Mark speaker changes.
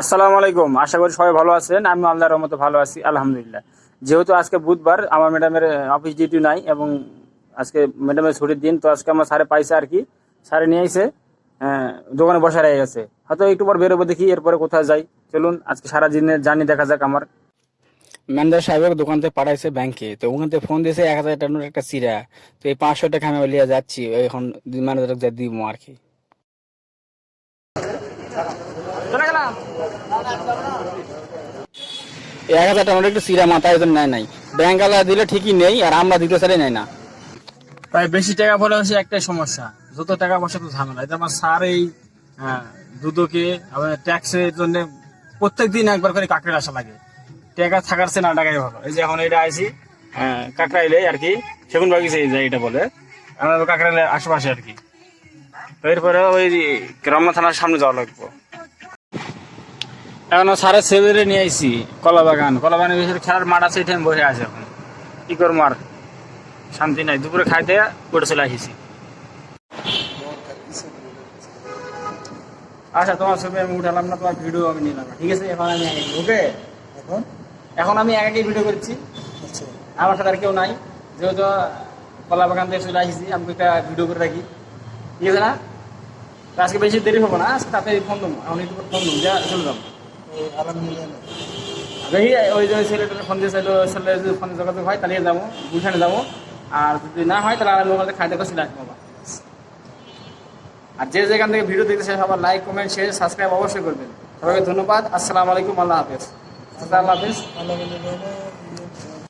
Speaker 1: আসসালামু আলাইকুম। আশা করি সবাই ভালো আছেন। আমি আল্লাহর মতো ভালো আছি আলহামদুলিল্লাহ। যেহেতু আজকে বুধবার আমার ম্যাডামের অফিস ডিউটি নাই এবং আজকে ম্যাডামের ছুটির দিন তো আজকে আমার স্যারে পাইছে আর কি। সারে নিয়ে আইসে আহ, দোকানে বসা রয়ে গেছে। হয়তো একটু পর বেরোবো দেখি এরপরে কোথায় যাই। চলুন আজকে সারা দিনের জার্নি দেখা যাক আমার। ম্যানেজার সাহেবের দোকান থেকে পাঠাইছে ব্যাংকে তো ওখান থেকে ফোন দিয়েছে এক হাজার টাকার একটা চিরা তো এই পাঁচশো টাকা আমি লিয়ে যাচ্ছি এখন ম্যানেজার যা দিব আর কি। চলে গেলাম। এক হাজার টাকার একটু চিরা মাথায় তো নেয় নাই। ব্যাংক আলা দিলে ঠিকই নেই আর আমরা দিতে চাইলে নেয় না। তাই বেশি টাকা বলে হচ্ছে একটাই সমস্যা। যত টাকা পয়সা তো ঝামেলা। এটা আমার স্যার এই দুদকে আবার ট্যাক্সের জন্য প্রত্যেক দিন একবার করে কাকড়ে আসা লাগে। টাকা থাকার চেয়ে না টাকাই ভালো। এই যে এখন এটা আইসি কাকড়াইলে আর কি সেগুন বাগিছে এই যে এটা বলে আমাদের কাকড়াইলে আশেপাশে আর কি। এরপরে ওই রমনা থানার সামনে যাওয়া লাগবে। এখন সাড়ে সেভেনে নিয়ে আইসি কলা বাগান। কলা বাগানের ভিতরে খেলার মাঠ আছে এখানে বসে আছে এখন। কি করব আর? শান্তি নাই দুপুরে খাইতে পড়ে চলে আসিছি। আচ্ছা তোমার ছবি আমি উঠালাম না তোমার ভিডিও আমি নিলাম। ঠিক আছে এখন আমি ওকে?
Speaker 2: এখন?
Speaker 1: এখন আমি একাই ভিডিও করছি।
Speaker 2: আচ্ছা।
Speaker 1: আমার সাথে আর কেউ নাই। যেহেতু কলা বাগান থেকে চলে আসিছি আমি একটা ভিডিও করে রাখি। ঠিক আছে না? আজকে বেশি দেরি হবে না আজকে তাতে ফোন দেবো। এখন একটু ফোন দেবো যা চলে যাব। দেখি ওই যে ছেলেটার ফোন দিয়ে চাইলো ছেলে যদি ফোন যোগাযোগ হয়? তাহলে যাব গুলশানে যাব। আর যদি না হয় তাহলে ওখানে খাইতে কাছে সিলেক্ট বাবা আর যে যেখান থেকে ভিডিও দেখতেছে সবার লাইক কমেন্ট শেয়ার সাবস্ক্রাইব অবশ্যই করবেন। সবাইকে ধন্যবাদ আসসালামু আলাইকুম আল্লাহ হাফেজ। আল্লাহ হাফেজ।
Speaker 2: আলহামদুলিল্লাহ।